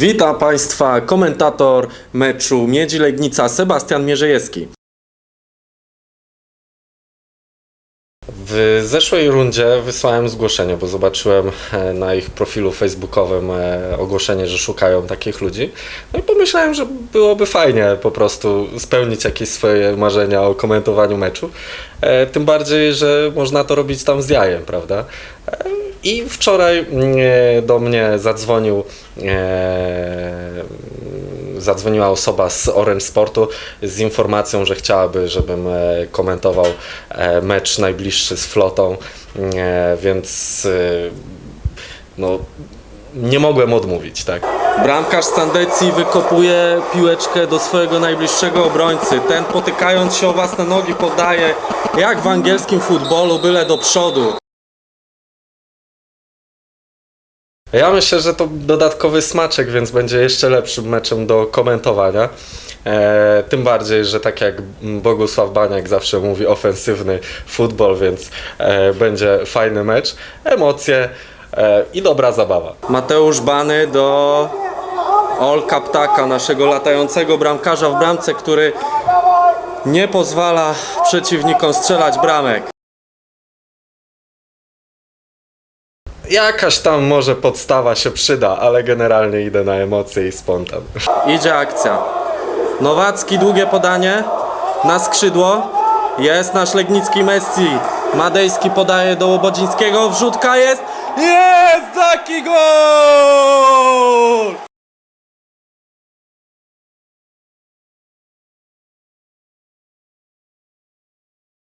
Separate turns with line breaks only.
Witam Państwa, komentator meczu Miedzi Legnica Sebastian Mierzejewski. W zeszłej rundzie wysłałem zgłoszenie, bo zobaczyłem e, na ich profilu facebookowym e, ogłoszenie, że szukają takich ludzi. No i pomyślałem, że byłoby fajnie po prostu spełnić jakieś swoje marzenia o komentowaniu meczu. E, Tym bardziej, że można to robić tam z jajem, prawda? I wczoraj mm, do mnie zadzwonił zadzwoniła osoba z Orange Sportu z informacją, że chciałaby, żebym e, komentował e, mecz najbliższy z flotą, e, więc no, nie mogłem odmówić, tak. Bramkarz Sandecji wykopuje piłeczkę do swojego najbliższego obrońcy. Ten potykając się o własne nogi podaje, jak w angielskim futbolu, byle do przodu. Ja myślę, że to dodatkowy smaczek, więc będzie jeszcze lepszym meczem do komentowania. E, tym bardziej, że tak jak Bogusław Baniak zawsze mówi, ofensywny futbol, więc e, będzie fajny mecz, emocje e, i dobra zabawa. Mateusz Bany do Olka Ptaka, naszego latającego bramkarza w bramce, który nie pozwala przeciwnikom strzelać bramek. Jakaś tam może podstawa się przyda, ale generalnie idę na emocje i spontan. Idzie akcja. Nowacki, długie podanie na skrzydło. Jest nasz Legnicki Messi. Madejski podaje do Łobodzińskiego. Wrzutka jest. Jest taki gol!